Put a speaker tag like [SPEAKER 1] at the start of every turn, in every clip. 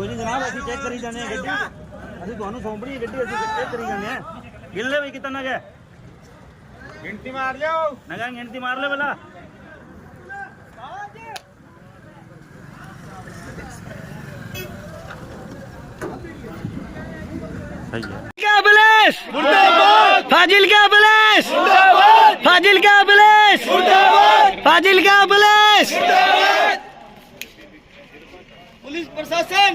[SPEAKER 1] ਕੋਈ ਨਹੀਂ ਜਨਾਬ ਅਸੀਂ ਚੈੱਕ ਕਰੀ ਜਾਂਦੇ ਹਾਂ ਗੱਡੀ ਅਸੀਂ ਤੁਹਾਨੂੰ ਸੌਂਪਣੀ ਹੈ ਗੱਡੀ ਅਸੀਂ ਚੈੱਕ ਕਰੀ ਜਾਂਦੇ ਹਾਂ ਗਿਣ ਲੈ ਬਈ ਕਿਤਨਾ ਨਗਾ
[SPEAKER 2] ਗਿਣਤੀ ਮਾਰ ਲਿਓ
[SPEAKER 1] ਨਗਾ ਗਿਣਤੀ ਮਾਰ ਲੈ ਬਲਾ ਸਹੀ ਹੈ
[SPEAKER 3] का पुलिस फाजिल का पुलिस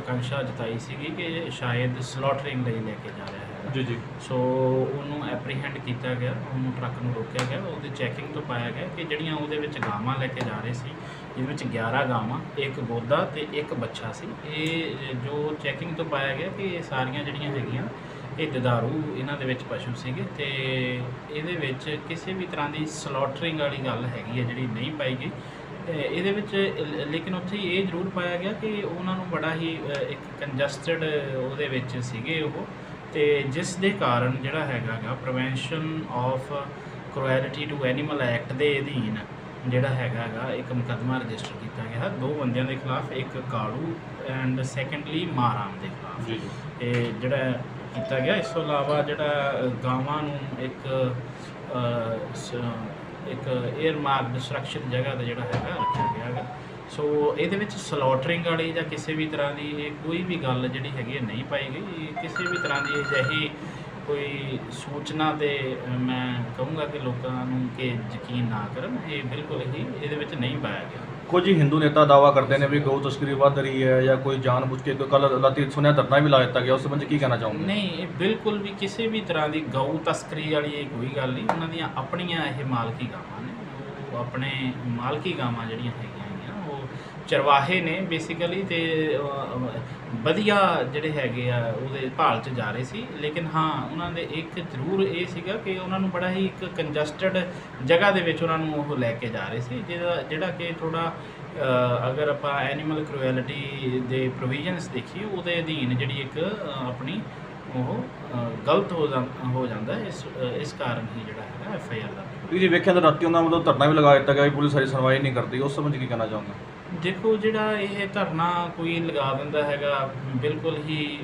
[SPEAKER 4] ਆਕਾਂਸ਼ਾ ਜਤਾਈ ਸੀਗੀ ਕਿ ਸ਼ਾਇਦ ਸਲੋਟਰਿੰਗ ਲਈ ਲੈ ਕੇ ਜਾ ਰਿਹਾ ਹੈਗਾ।
[SPEAKER 5] ਜੀ ਜੀ।
[SPEAKER 4] ਸੋ ਉਹਨੂੰ ਐਪਰੀਹੈਂਡ ਕੀਤਾ ਗਿਆ ਉਹਨੂੰ ਟਰੱਕ ਨੂੰ ਰੋਕਿਆ ਗਿਆ ਉਹਦੀ ਚੈਕਿੰਗ ਤੋਂ ਪਾਇਆ ਗਿਆ ਕਿ ਜਿਹੜੀਆਂ ਉਹਦੇ ਵਿੱਚ ਗਾਵਾਂ ਲੈ ਕੇ ਜਾ ਰਹੇ ਸੀ ਜਿਹਦੇ ਵਿੱਚ 11 ਗਾਵਾਂ ਇੱਕ ਗੋਦਾ ਤੇ ਇੱਕ ਬੱਚਾ ਸੀ ਇਹ ਜੋ ਚੈਕਿੰਗ ਤੋਂ ਪਾਇਆ ਗਿਆ ਕਿ ਇਹ ਸਾਰੀਆਂ ਜਿਹੜੀਆਂ ਹੈਗੀਆਂ ਇਹ ਦਦਾਰੂ ਇਹਨਾਂ ਦੇ ਵਿੱਚ ਪਸ਼ੂ ਸੀਗੇ ਤੇ ਇਹਦੇ ਵਿੱਚ ਕਿਸੇ ਵੀ ਤਰ੍ਹਾਂ ਦੀ ਸਲੋਟਰਿੰਗ ਵਾਲੀ ਗੱਲ ਹੈਗੀ ਹੈ ਜਿਹੜੀ ਨਹੀਂ ਪਾਈ ਗਈ। ਇਹਦੇ ਵਿੱਚ ਲੇਕਿਨ ਉੱਥੇ ਇਹ ਜ਼ਰੂਰ ਪਾਇਆ ਗਿਆ ਕਿ ਉਹਨਾਂ ਨੂੰ ਬੜਾ ਹੀ ਇੱਕ ਕੰਜਸਟਡ ਉਹਦੇ ਵਿੱਚ ਸੀਗੇ ਉਹ। ਤੇ ਜਿਸ ਦੇ ਕਾਰਨ ਜਿਹੜਾ ਹੈਗਾਗਾ prevention of cruelty to animal act ਦੇ ਅਧੀਨ ਜਿਹੜਾ ਹੈਗਾਗਾ ਇੱਕ ਮੁਕੱਦਮਾ ਰਜਿਸਟਰ ਕੀਤਾ ਗਿਆ। ਦੋ ਬੰਦਿਆਂ ਦੇ ਖਿਲਾਫ ਇੱਕ ਕਾਲੂ ਐਂਡ ਸੈਕੰਡਲੀ ਮਾਰਾਮ ਦੇ ਖਿਲਾਫ। ਇਹ ਜਿਹੜਾ ਕੀਤਾ ਗਿਆ। ਇਸ ਤੋਂ ਇਲਾਵਾ ਜਿਹੜਾ ਗਾਵਾਂ ਨੂੰ ਇੱਕ ਅ, ਸ- ਇੱਕ 에ਅਰ ਮਾਰਕ ਡਿਸਟਰਕਸ਼ਨ ਜਗ੍ਹਾ ਤੇ ਜਿਹੜਾ ਹੈਗਾ ਰੱਖਿਆ ਗਿਆ ਹੈਗਾ। ਸੋ ਇਹਦੇ ਵਿੱਚ ਸਲੋਟਰਿੰਗ ਵਾਲੀ ਜਾਂ ਕਿਸੇ ਵੀ ਤਰ੍ਹਾਂ ਦੀ ਇਹ ਕੋਈ ਵੀ ਗੱਲ ਜਿਹੜੀ ਹੈਗੀ ਹੈ ਨਹੀਂ ਪਾਈ ਗਈ। ਕਿਸੇ ਵੀ ਤਰ੍ਹਾਂ ਦੀ ਅਜਿਹੀ ਕੋਈ ਸੂਚਨਾ ਤੇ ਮੈਂ ਕਹੂੰਗਾ ਕਿ ਲੋਕਾਂ ਨੂੰ ਕਿ ਯਕੀਨ ਨਾ ਕਰਨ। ਇਹ ਬਿਲਕੁਲ ਹੀ ਇਹਦੇ ਵਿੱਚ ਨਹੀਂ ਪਾਇਆ ਗਿਆ।
[SPEAKER 5] ਕੁਝ ਹਿੰਦੂ ਨੇਤਾ ਦਾਵਾ ਕਰਦੇ ਨੇ ਵੀ ਗਊ ਤਸਕਰੀ ਵੱਧ ਰਹੀ ਹੈ ਜਾਂ ਕੋਈ ਜਾਣਬੁੱਝ ਕੇ ਕੋਈ ਕੱਲ ਰਾਤੀ ਸੁਣਿਆ ਧਰਨਾ ਵੀ ਲਾ ਦਿੱਤਾ ਗਿਆ, ਉਸ ਸੰਬੰਧ 'ਚ ਕੀ ਕਹਿਣਾ ਚਾਹੋਗੇ?
[SPEAKER 4] ਨਹੀਂ, ਇਹ ਬਿਲਕੁਲ ਵੀ ਕਿਸੇ ਵੀ ਤਰ੍ਹਾਂ ਦੀ ਗਊ ਤਸਕਰੀ ਵਾਲੀ ਇਹ ਕੋਈ ਗੱਲ ਨਹੀਂ। ਉਹਨਾਂ ਦੀਆਂ ਆਪਣੀਆਂ ਇਹ ਮਾਲਕੀ ਗਾਵਾਂ ਨੇ। ਉਹ ਆਪਣੇ ਮਾਲਕੀ ਗਾਵਾਂ ਜਿਹੜੀਆਂ ਹੈਗੀਆਂ ਚਰਵਾਹੇ ਨੇ ਬੇਸਿਕਲੀ ਤੇ ਵਧੀਆ ਜਿਹੜੇ ਹੈਗੇ ਆ, ਉਹਦੇ ਭਾਲ 'ਚ ਜਾ ਰਹੇ ਸੀ। ਲੇਕਿਨ ਹਾਂ, ਉਹਨਾਂ ਦੇ ਇੱਕ ਜ਼ਰੂਰ ਇਹ ਸੀਗਾ ਕਿ ਉਹਨਾਂ ਨੂੰ ਬੜਾ ਹੀ ਇੱਕ ਕੰਜਸਟਡ ਜਗ੍ਹਾ ਦੇ ਵਿੱਚ ਉਹਨਾਂ ਨੂੰ ਉਹ ਲੈ ਕੇ ਜਾ ਰਹੇ ਸੀ ਜਿਹੜਾ ਜਿਹੜਾ ਕਿ ਥੋੜਾ ਅਗਰ ਆਪਾਂ ਐਨੀਮਲ ਕ੍ਰੂਐਲਿਟੀ ਦੇ ਪ੍ਰੋਵੀਜ਼ਨਸ ਦੇਖੀਏ, ਉਹਦੇ ਅਧੀਨ ਜਿਹੜੀ ਇੱਕ ਆਪਣੀ ਉਹ ਗਲਤ ਹੋ ਜਾਂ- ਹੋ ਜਾਂਦਾ ਇਸ ਇਸ ਕਾਰਨ ਹੀ ਜਿਹੜਾ ਹੈਗਾ ਐਫ ਆਈ ਆਰ ਦਾ।
[SPEAKER 5] ਵੀ ਵੇਖਿਆ ਤਾਂ ਰਾਤੀ ਉਹਨਾਂ ਵੱਲੋਂ ਧਰਨਾ ਵੀ ਲਗਾ ਦਿੱਤਾ ਗਿਆ ਵੀ ਪੁਲਿਸ ਸਾਰੀ ਸੁਣਵਾਈ ਨਹੀਂ ਕਰਦੀ, ਉਸ ਸੰਬੰਧ ਕੀ ਕਹਿਣਾ ਚਾਹੁੰਦਾ
[SPEAKER 4] ਦੇਖੋ ਜਿਹੜਾ ਇਹ ਧਰਨਾ ਕੋਈ ਲਗਾ ਦਿੰਦਾ ਹੈਗਾ ਬਿਲਕੁਲ ਹੀ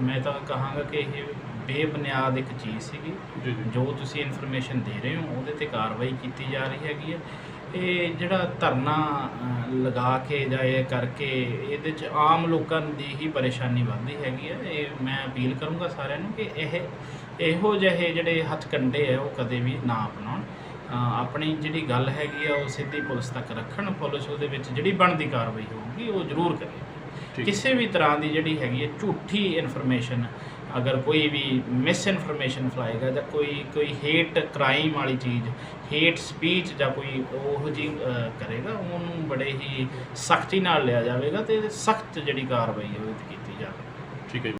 [SPEAKER 4] ਮੈਂ ਤਾਂ ਕਹਾਂਗਾ ਕਿ ਇਹ ਬੇਬੁਨਿਆਦ ਇੱਕ ਚੀਜ਼ ਸੀਗੀ।
[SPEAKER 5] ਜੀ ਜੀ।
[SPEAKER 4] ਜੋ ਤੁਸੀਂ ਇਨਫੋਰਮੇਸ਼ਨ ਦੇ ਰਹੇ ਹੋ ਉਹਦੇ ਤੇ ਕਾਰਵਾਈ ਕੀਤੀ ਜਾ ਰਹੀ ਹੈਗੀ ਹੈ। ਇਹ ਜਿਹੜਾ ਧਰਨਾ ਲਗਾ ਕੇ ਜਾਂ ਇਹ ਕਰਕੇ ਇਹਦੇ ਚ ਆਮ ਲੋਕਾਂ ਦੀ ਹੀ ਪਰੇਸ਼ਾਨੀ ਵੱਧਦੀ ਹੈਗੀ ਹੈ। ਇਹ ਮੈਂ ਅਪੀਲ ਕਰੂੰਗਾ ਸਾਰਿਆਂ ਨੂੰ ਕਿ ਇਹ ਇਹੋ ਜਿਹੇ ਜਿਹੜੇ ਹੱਥਕੰਡੇ ਹੈ ਉਹ ਕਦੇ ਵੀ ਨਾ ਅਪਣਾਉਣ। ਆਪਣੀ ਜਿਹੜੀ ਗੱਲ ਹੈਗੀ ਆ ਉਹ ਸਿੱਧੀ ਪੁਲਿਸ ਤੱਕ ਰੱਖਣ ਪੁਲਿਸ ਉਹਦੇ ਵਿੱਚ ਜਿਹੜੀ ਬਣਦੀ ਕਾਰਵਾਈ ਹੋਊਗੀ ਉਹ ਜ਼ਰੂਰ ਕਰੇ। ਕਿਸੇ ਵੀ ਤਰ੍ਹਾਂ ਦੀ ਜਿਹੜੀ ਹੈਗੀ ਹੈ ਝੂਠੀ ਇਨਫੋਰਮੇਸ਼ਨ ਅਗਰ ਕੋਈ ਵੀ ਮਿਸ ਇਨਫੋਰਮੇਸ਼ਨ ਫਲਾਏਗਾ ਜਾਂ ਕੋਈ ਕੋਈ ਹੇਟ ਕ੍ਰਾਈਮ ਵਾਲੀ ਚੀਜ਼ ਹੇਟ ਸਪੀਚ ਜਾਂ ਕੋਈ ਉਹ ਜੀ ਕਰੇਗਾ ਉਹਨੂੰ ਬੜੇ ਹੀ ਸਖਤੀ ਨਾਲ ਲਿਆ ਜਾਵੇਗਾ ਤੇ ਸਖਤ ਜਿਹੜੀ ਕਾਰਵਾਈ ਹੈ ਉਹ ਕੀਤੀ ਜਾਵੇਗੀ।
[SPEAKER 5] ਠੀਕ ਹੈ